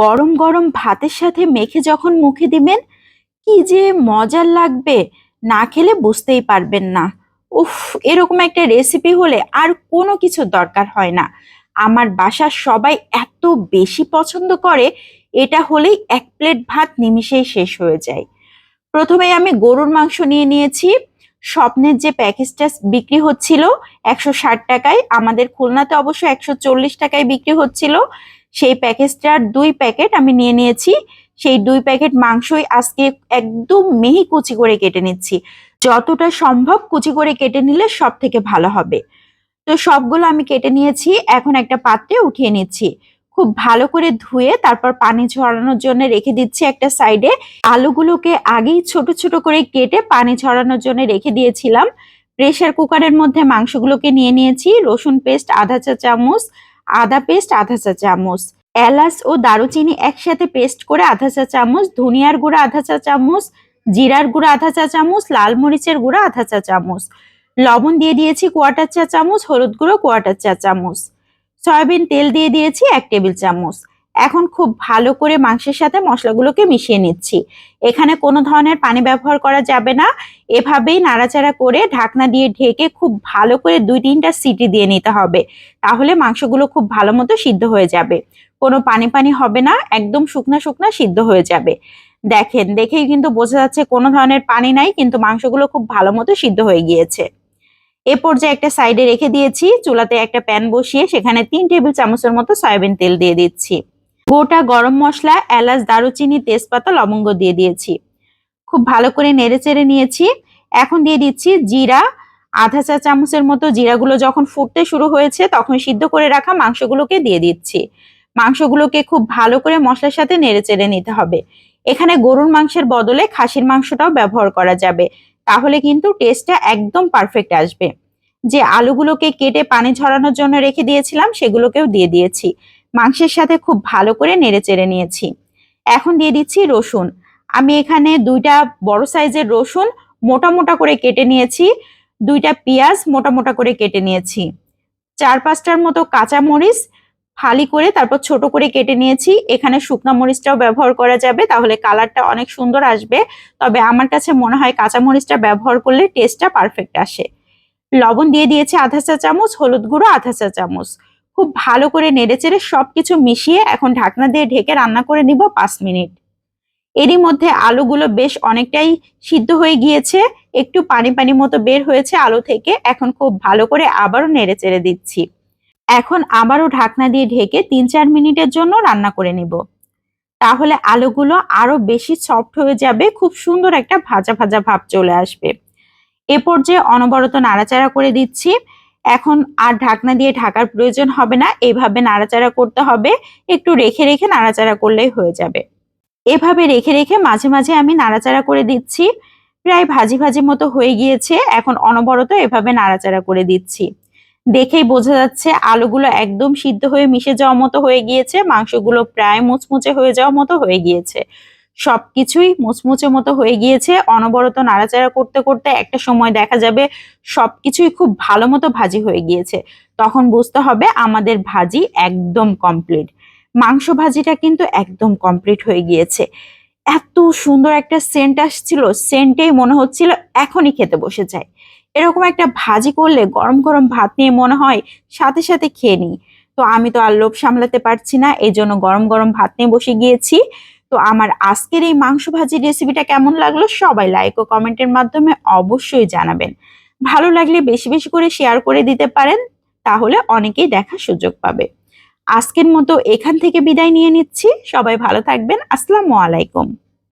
গরম গরম ভাতের সাথে মেখে যখন মুখে দিবেন, কি যে মজার লাগবে, না খেলে বুঝতেই পারবেন না। উফ, এরকম একটা রেসিপি হলে আর কোনো কিছুর দরকার হয় না। আমার বাসার সবাই এত বেশি পছন্দ করে, এটা হলেই এক প্লেট ভাত নিমিষেই শেষ হয়ে যায়। প্রথমে আমি গরুর মাংস নিয়ে নিয়েছি। স্বপ্নের যে প্যাকেজটা বিক্রি হচ্ছিল একশো ষাট টাকায়, আমাদের খুলনাতে অবশ্য একশো চল্লিশ টাকায় বিক্রি হচ্ছিল। সেই প্যাকেজটার দুই প্যাকেট আমি নিয়ে নিয়েছি। সেই দুই প্যাকেট মাংসই আজকে একদম মিহি কুচি করে কেটে নিচ্ছি। যতটা সম্ভব কুচি করে কেটে নিলে সব থেকে ভালো হবে। তো সবগুলো আমি কেটে নিয়েছি, এখন একটা পাত্রে উঠিয়ে নিচ্ছি। খুব ভালো করে ধুয়ে তারপর পানি ঝরানোর জন্য রেখে দিচ্ছি একটা সাইডে। আলুগুলোকে আগেই ছোট ছোট করে কেটে পানি ঝরানোর জন্য রেখে দিয়েছিলাম। প্রেসার কুকারের মধ্যে মাংসগুলোকে নিয়ে নিয়েছি। রসুন পেস্ট আধা চা চামচ আদা পেস্ট, আধা চা চামচ। এলাচ ও দারুচিনি একসাথে পেস্ট করে আধা চা চামচ, ধনিয়ার গুঁড়া আধা চা চামচ, জিরার গুঁড়া আধা চা চামচ, লাল মরিচের গুঁড়া আধা চা চামচ। লবণ দিয়ে দিয়েছি কোয়াটার চা চামচ, হলুদ গুঁড়ো কোয়াটার চা চামচ। সয়াবিন তেল দিয়ে দিয়েছি এক টেবিল চামচ। এখন খুব ভালো করে মাংসের সাথে মশলাগুলোকে মিশিয়ে নিচ্ছি। এখানে কোনো ধরনের পানি ব্যবহার করা যাবে না। এভাবেই নাড়াচাড়া করে ঢাকনা দিয়ে ঢেকে খুব ভালো করে দুই তিনটা সিটি দিয়ে নিতে হবে। তাহলে মাংসগুলো খুব ভালো মতো সিদ্ধ হয়ে যাবে। কোনো পানি পানি হবে না, একদম শুকনা শুকনা সিদ্ধ হয়ে যাবে। দেখেন, দেখেই কিন্তু বোঝা যাচ্ছে কোনো ধরনের পানি নাই, কিন্তু মাংসগুলো খুব ভালো মতো সিদ্ধ হয়ে গিয়েছে। এ পর্যায়ে একটা সাইডে রেখে দিয়েছি। চুলাতে একটা প্যান বসিয়ে সেখানে তিন টেবিল চামচের মতো সয়াবিন তেল দিয়ে দিচ্ছি। গোটা গরম মশলা, এলাচ, দারুচিনি, তেজপাতা, লবঙ্গ দিয়ে দিয়েছি। খুব ভালো করে নেড়ে চেড়ে নিয়েছি। এখন দিয়ে দিচ্ছি জিরা। আধা চা চামচের মতো জিরাগুলো যখন ফুটতে শুরু হয়েছে, তখন সিদ্ধ করে রাখা মাংসগুলোকে দিয়ে দিচ্ছি। মাংসগুলোকে খুব ভালো করে মশলার সাথে নেড়ে চেড়ে নিতে হবে। এখানে গরুর মাংসের বদলে খাসির মাংসটাও ব্যবহার করা যাবে। তাহলে কিন্তু টেস্টটা একদম পারফেক্ট আসবে। যে আলুগুলোকে কেটে পানি ঝরানোর জন্য রেখে দিয়েছিলাম, সেগুলোকেও দিয়ে দিয়েছি। মাংসের সাথে খুব ভালো করে নেড়ে চেড়ে নিয়েছি। এখন দিয়ে দিচ্ছি রসুন। আমি এখানে দুইটা বড় সাইজের রসুন মোটা মোটা করে কেটে নিয়েছি, দুইটা পেঁয়াজ মোটা মোটা করে কেটে নিয়েছি। চার পাঁচটার মতো কাঁচা মরিচ ফালি করে তারপর ছোট করে কেটে নিয়েছি। এখানে শুকনা মরিচটাও ব্যবহার করা যাবে, তাহলে কালারটা অনেক সুন্দর আসবে। তবে আমার কাছে মনে হয় কাঁচা মরিচটা ব্যবহার করলে টেস্টটা পারফেক্ট আসে। লবণ দিয়ে দিয়েছি আধা চা চামচ, হলুদ গুঁড়ো আধা চা চামচ। খুব ভালো করে নেড়েচেড়ে সবকিছু মিশিয়ে এখন ঢাকনা দিয়ে ঢেকে রান্না করে নিব পাঁচ মিনিট। এরই মধ্যে আলুগুলো বেশ অনেকটাই সিদ্ধ হয়ে গিয়েছে, একটু পানি পানি মতো বের হয়েছে আলু থেকে, এখন খুব ভালো করে আবারও নেড়ে চেড়ে দিচ্ছি। এখন আবারও ঢাকনা দিয়ে ঢেকে তিন চার মিনিটের জন্য রান্না করে নিব। তাহলে আলুগুলো আরও বেশি সফট হয়ে যাবে, খুব সুন্দর একটা ভাজা ভাজা ভাব চলে আসবে। এ পর্যায়ে অনবরত নাড়াচাড়া করে দিচ্ছি। এখন আর ঢাকনা দিয়ে ঢাকার প্রয়োজন হবে না। এভাবে নাড়াচাড়া করতে হবে। একটু রেখে রেখে নাড়াচাড়া করলেই হয়ে যাবে। এভাবে রেখে রেখে মাঝে মাঝে আমি নাড়াচাড়া করে দিচ্ছি। প্রায় ভাজি ভাজি মতো হয়ে গিয়েছে। এখন অনবরত এভাবে নাড়াচাড়া করে দিচ্ছি। দেখেই বোঝা যাচ্ছে আলুগুলো একদম সিদ্ধ হয়ে মিশে যাওয়া মতো হয়ে গিয়েছে। মাংসগুলো প্রায় মুচমুচে হয়ে যাওয়া মতো হয়ে গিয়েছে। সবকিছুই মুচমুচে মতো হয়ে গিয়েছে। অনবরত নাড়াচাড়া করতে করতে একটা সময় দেখা যাবে সবকিছুই খুব ভালো মতো ভাজি হয়ে গিয়েছে। তখন বুঝতে হবে আমাদের ভাজি একদম কমপ্লিট মাংস ভাজিটা কিন্তু একদম কমপ্লিট হয়ে গিয়েছে। এত সুন্দর একটা সেন্ট আসছিল সেন্টেই মনে হচ্ছিল এখনই খেতে বসে যায়। এরকম একটা ভাজি করলে গরম গরম ভাত নিয়ে মনে হয় সাথে সাথে খেয়ে নিই। তো আমি তো আর লোভ সামলাতে পারছি না এই জন্য গরম গরম ভাত নিয়ে বসে গিয়েছি। তো আমার আজকের এই মাংস ভাজির রেসিপিটা কেমন লাগল সবাই লাইক ও কমেন্টের মাধ্যমে অবশ্যই জানাবেন। ভালো লাগলে বেশি বেশি করে শেয়ার করে দিতে পারেন, তাহলে অনেকেই দেখার সুযোগ পাবে। আজকের মতো এখান থেকে বিদায় নিয়ে নিচ্ছি। সবাই ভালো থাকবেন। আসসালামু আলাইকুম।